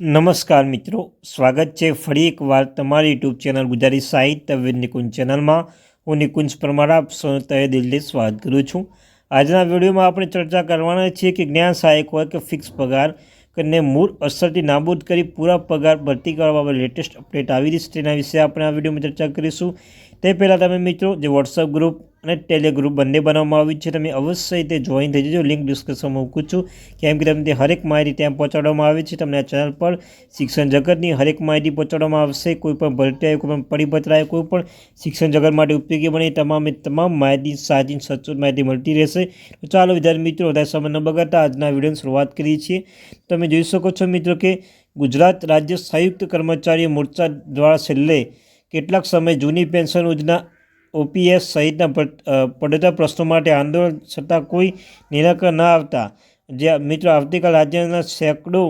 નમસ્કાર મિત્રો, સ્વાગત છે ફરી એકવાર તમારી યુટ્યુબ ચેનલ ગુજરાતી સાહિત્ય વિદ નિકુંજ ચેનલમાં. હું નિકુંજ પરમાર, આપ સૌ તહે દિલથી સ્વાગત કરું છું. આજના વિડીયોમાં આપણે ચર્ચા કરવાના છીએ કે જ્ઞાન સહાયક હોય કે ફિક્સ પગાર કરીને મૂળ અસરથી નાબૂદ કરી પૂરા પગાર ભરતી કરવા બાબત લેટેસ્ટ અપડેટ આવી રહી છે તેના વિશે આપણે આ વિડીયોમાં ચર્ચા કરીશું. તે પહેલાં તમે મિત્રો, જે વોટ્સઅપ ગ્રુપ અને ટેલિગ્રુપ બંને બનાવવામાં આવ્યું છે. તમે અવશ્ય તે જોઈન થઈ જજો. લિંક ડિસ્ક્રિપ્શનમાં મૂકું છું. કેમ કે તમને હરેક માહિતી ત્યાં પહોંચાડવામાં આવે છે. તમને આ ચેનલ પર શિક્ષણ જગતની હરેક માહિતી પહોંચાડવામાં આવશે. કોઈ પણ ભરતી આવે કોઈ પણ પરિપત્ર આવે કોઈ પણ શિક્ષણ જગત માટે ઉપયોગી બને તમામે તમામ માહિતી સાચી સચોટ માહિતી મળતી રહેશે. તો ચાલો વિદ્યાર્થી મિત્રો, વધારે સમય ન બગાડતા આજના વિડીયોની શરૂઆત કરીએ છીએ. તમે જોઈ શકો છો મિત્રો કે ગુજરાત રાજ્ય સંયુક્ત કર્મચારી મોરચા દ્વારા છેલ્લે કેટલાક સમય જૂની પેન્શન યોજના ઓપીએસ સહિતના પડતા પ્રશ્નો માટે આંદોલન છતાં કોઈ નિરાકરણ ન આવતા. જે મિત્રો, આવતીકાલ રાજ્યના સેંકડો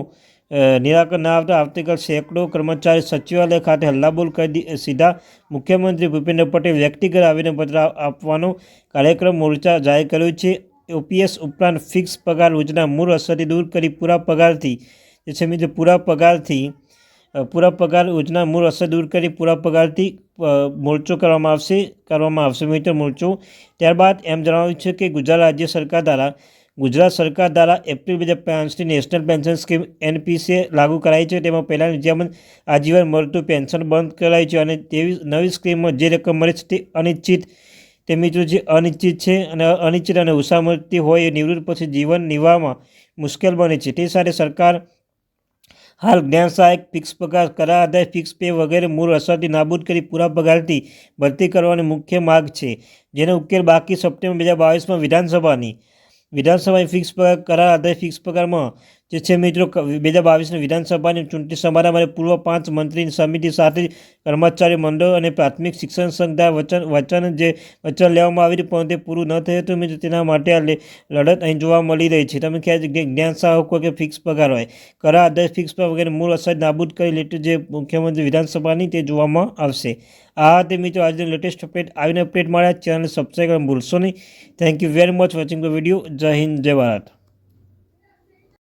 નિરાકરણ ન આવતા આવતીકાલ સેંકડો કર્મચારી સચિવાલય ખાતે હલ્લાબોલ કરી સીધા મુખ્યમંત્રી ભૂપેન્દ્ર પટેલ વ્યક્તિગત આવેદનપત્ર આપવાનો કાર્યક્રમ મોરચા જાહેર કર્યો છે. ઓપીએસ ઉપરાંત ફિક્સ પગાર યોજના મૂળ અસરથી દૂર કરી પૂરા પગારથી, જે છે મિત્રો પૂરા પગારથી પૂરા પગાર યોજના મૂળ અસર દૂર કરી પૂરા પગારથી મોરચો કરવામાં આવશે કરવામાં આવશે મીટર મોરચો ત્યારબાદ એમ જણાવ્યું છે કે ગુજરાત રાજ્ય સરકાર દ્વારા, ગુજરાત સરકાર દ્વારા એપ્રિલ બે હજાર પાંચની નેશનલ પેન્શન સ્કીમ એનપીસીએ લાગુ કરાઈ છે. તેમાં પહેલાં જેમ આજીવન મળતું પેન્શન બંધ કરાયું છે અને તેવી નવી સ્કીમમાં જે રકમ મળે છે તે અનિશ્ચિત તે મિત્રો જે અનિશ્ચિત છે અને અનિશ્ચિત અને ઉષા મળતી હોય એ નિવૃત્ત પછી જીવન નિર્વાહમાં મુશ્કેલ બને છે. તે સાથે સરકાર હાલ જ્ઞાન સહાયક ફિક્સ પગાર કરા આધારિત ફિક્સ પે વગેરે મૂળ અસરથી નાબૂદ કરી પૂરા પગારથી ભરતી કરવાની મુખ્ય માગ છે, જેનો ઉકેલ બાકી સપ્ટેમ્બર બે હજાર બાવીસમાં વિધાનસભાની. વિધાનસભાની ફિક્સ પગાર કરાર આધારે ફિક્સ પગારમાં જે છે મિત્રો બે હજાર બાવીસની વિધાનસભાની ચૂંટણી સમારંભ અને પૂર્વ પાંચ મંત્રીની સમિતિ સાથે કર્મચારી મંડળ અને પ્રાથમિક શિક્ષણ સંઘ વચન વચન જે વચન લેવામાં આવી રહ્યું પણ તે પૂરું ન થયું હતું મિત્રો. તેના માટે આ લડત અહીં જોવા મળી રહી છે. તમે ખ્યાલ જ્ઞાન સાહકો કે ફિક્સ પગાર હોય. કરા આધારિત ફિક્સ પગાર વગેરે મૂળ અસર નાબૂદ કરી લેટું જે મુખ્યમંત્રી વિધાનસભાની તે જોવામાં આવશે. આ તે મિત્રો આજે લેટેસ્ટ અપડેટ આવીને અપડેટ મળ્યા. ચેનલ સબસ્ક્રાઈબ ભૂલશો નહીં. Thank you very much watching the video જય હિન્દ, જય ભારત.